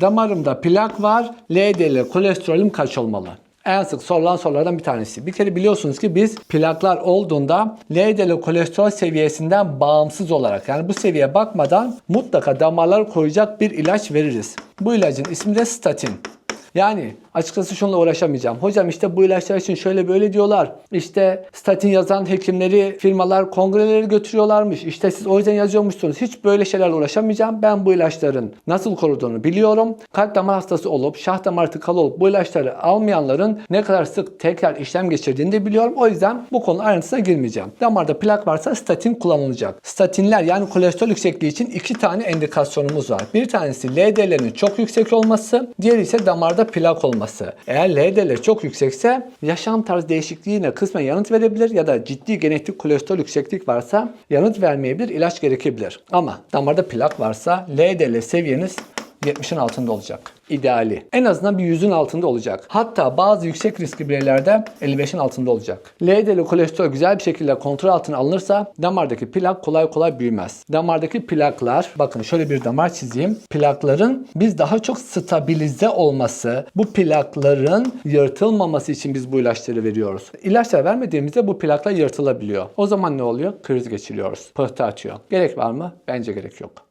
Damarımda plak var. LDL kolesterolüm kaç olmalı? En sık sorulan sorulardan bir tanesi. Bir kere biliyorsunuz ki biz plaklar olduğunda LDL kolesterol seviyesinden bağımsız olarak yani bu seviyeye bakmadan mutlaka damarlar koruyacak bir ilaç veririz. Bu ilacın ismi de statin. Yani açıkçası şununla uğraşamayacağım. Hocam işte bu ilaçlar için şöyle böyle diyorlar. İşte statin yazan hekimleri firmalar kongreleri götürüyorlarmış. İşte siz o yüzden yazıyormuşsunuz. Hiç böyle şeylerle uğraşamayacağım. Ben bu ilaçların nasıl koruduğunu biliyorum. Kalp damar hastası olup şah damar tıkalı olup bu ilaçları almayanların ne kadar sık tekrar işlem geçirdiğini de biliyorum. O yüzden bu konu ayrıntısına girmeyeceğim. Damarda plak varsa statin kullanılacak. Statinler yani kolesterol yüksekliği için iki tane indikasyonumuz var. Bir tanesi LDL'nin çok yüksek olması, diğeri ise damarda plak olması. Eğer LDL çok yüksekse yaşam tarzı değişikliğine kısmen yanıt verebilir ya da ciddi genetik kolesterol yükseklik varsa yanıt vermeyebilir, ilaç gerekebilir. Ama damarda plak varsa LDL seviyeniz 70'in altında olacak. İdeali. En azından bir 100'ün altında olacak. Hatta bazı yüksek riskli bireylerde 55'in altında olacak. LDL kolesterol güzel bir şekilde kontrol altına alınırsa damardaki plak kolay kolay büyümez. Damardaki plaklar, bakın şöyle bir damar çizeyim. Plakların biz daha çok stabilize olması, bu plakların yırtılmaması için biz bu ilaçları veriyoruz. İlaçlar vermediğimizde bu plaklar yırtılabiliyor. O zaman ne oluyor? Kriz geçiriyoruz. Pıhtı atıyor. Gerek var mı? Bence gerek yok.